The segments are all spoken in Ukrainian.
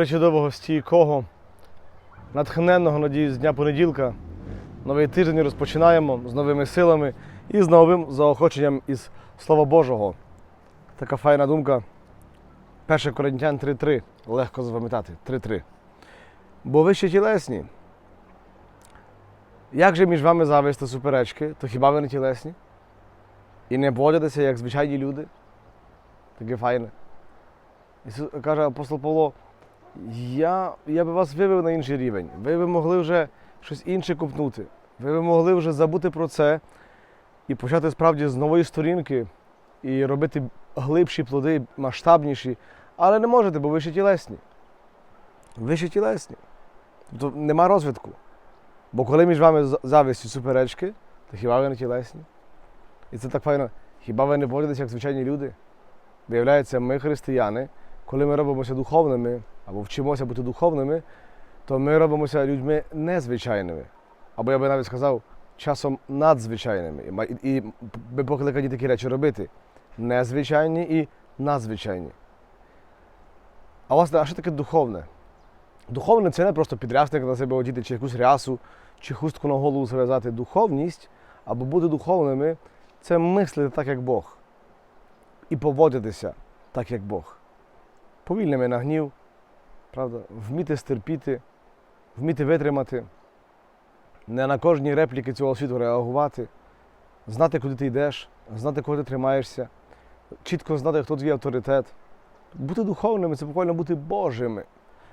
причудового, стійкого, натхненного, надіюсь, дня понеділка. Новий тиждень розпочинаємо з новими силами і з новим заохоченням із Слова Божого. Така файна думка. 1 Коринтян 3.3. Легко запам'ятати. 3.3. Бо ви ще тілесні. Як же між вами завести суперечки, то хіба ви не тілесні? І не поводитеся, як звичайні люди? Таке файне. Ісус каже апостол Павло, я, я би вас вивів на інший рівень. Ви б могли вже щось інше купнути. Ви б могли вже забути про це і почати справді з нової сторінки і робити глибші плоди, масштабніші. Але не можете, бо ви ще тілесні. Ви ще тілесні. Тобто нема розвитку. Бо коли між вами з- зависть суперечки, то хіба ви не тілесні? І це так файно. Хіба ви не поводитеся як звичайні люди? Виявляється, ми християни, коли ми робимося духовними або вчимося бути духовними, то ми робимося людьми незвичайними. Або я би навіть сказав, часом надзвичайними. І ми покликані такі речі робити. Незвичайні і надзвичайні. А власне, а що таке духовне? Духовне це не просто підрясник на себе одіти, чи якусь рясу, чи хустку на голову зав'язати. Духовність або бути духовними це мислити так, як Бог. І поводитися так, як Бог. Повільними на гнів, правда, вміти стерпіти, вміти витримати, не на кожні репліки цього світу реагувати, знати, куди ти йдеш, знати, кого ти тримаєшся, чітко знати, хто твій авторитет. Бути духовними це буквально бути Божими.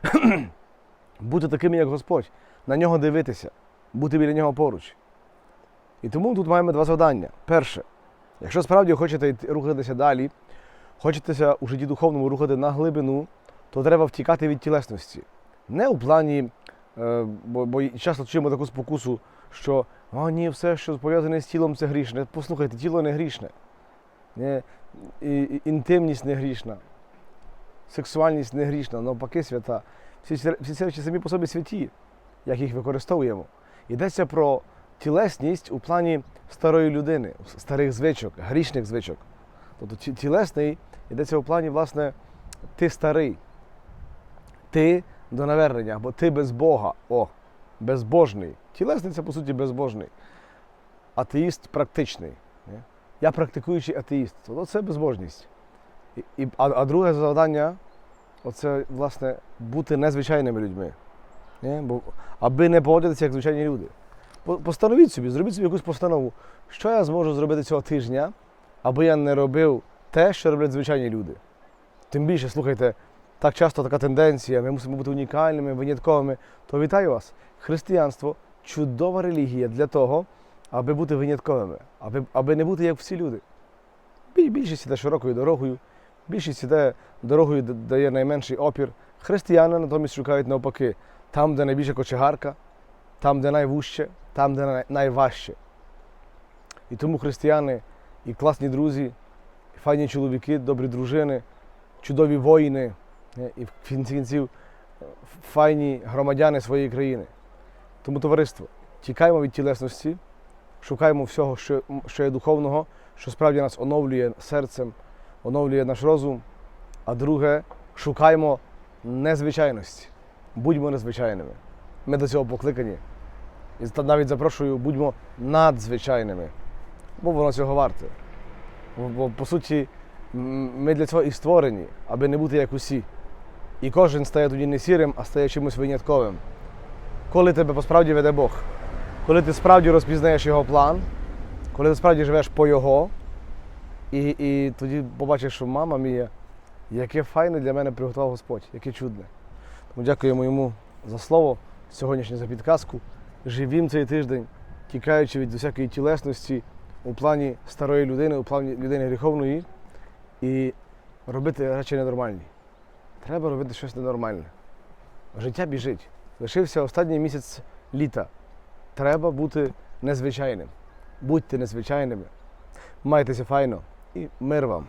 бути такими, як Господь, на нього дивитися, бути біля нього поруч. І тому тут маємо два завдання. Перше, якщо справді хочете рухатися далі, хочетеся у житті духовному рухати на глибину, то треба втікати від тілесності. Не у плані, е, бо, бо часто чуємо таку спокусу, що о, ні, все, що пов'язане з тілом, це грішне. Послухайте, тіло не грішне. Не, і, і- інтимність не грішна, сексуальність не грішна, навпаки свята. Всі, всі ці речі самі по собі святі, як їх використовуємо. Йдеться про тілесність у плані старої людини, старих звичок, грішних звичок. Тобто тілесний йдеться у плані, власне, ти старий, ти до навернення, або ти без Бога, о, безбожний. Тілесний це, по суті, безбожний. Атеїст практичний. Я практикуючий атеїст. Тобто це безбожність. І, і, а, а друге завдання оце, власне, бути незвичайними людьми. Не? Бо, аби не поводитися як звичайні люди. Постановіть собі, зробіть собі якусь постанову, що я зможу зробити цього тижня, аби я не робив те, що роблять звичайні люди. Тим більше, слухайте, так часто така тенденція, ми мусимо бути унікальними, винятковими. То вітаю вас! Християнство чудова релігія для того, аби бути винятковими, аби, аби не бути як всі люди. Більшість іде широкою дорогою, більшість іде дорогою, де дає найменший опір. Християни натомість шукають навпаки, там, де найбільша кочегарка, там, де найвужче, там, де най- найважче. І тому християни і класні друзі, і файні чоловіки, добрі дружини, чудові воїни, е, і в кінці кінців е, файні громадяни своєї країни. Тому товариство, тікаємо від тілесності, шукаємо всього, що, що є духовного, що справді нас оновлює серцем, оновлює наш розум. А друге, шукаємо незвичайності. Будьмо незвичайними. Ми до цього покликані. І навіть запрошую, будьмо надзвичайними, бо воно цього варте. Бо, по суті, ми для цього і створені, аби не бути як усі. І кожен стає тоді не сірим, а стає чимось винятковим. Коли тебе посправді веде Бог, коли ти справді розпізнаєш його план, коли ти справді живеш по його, і, і тоді побачиш, що мама мія, яке файне для мене приготував Господь, яке чудне. Тому дякуємо йому за слово, сьогоднішнє за підказку. Живім цей тиждень, тікаючи від усякої тілесності у плані старої людини, у плані людини гріховної, і робити речі ненормальні. Треба робити щось ненормальне. Життя біжить. Лишився останній місяць літа. Треба бути незвичайним. Будьте незвичайними. Майтеся файно і мир вам.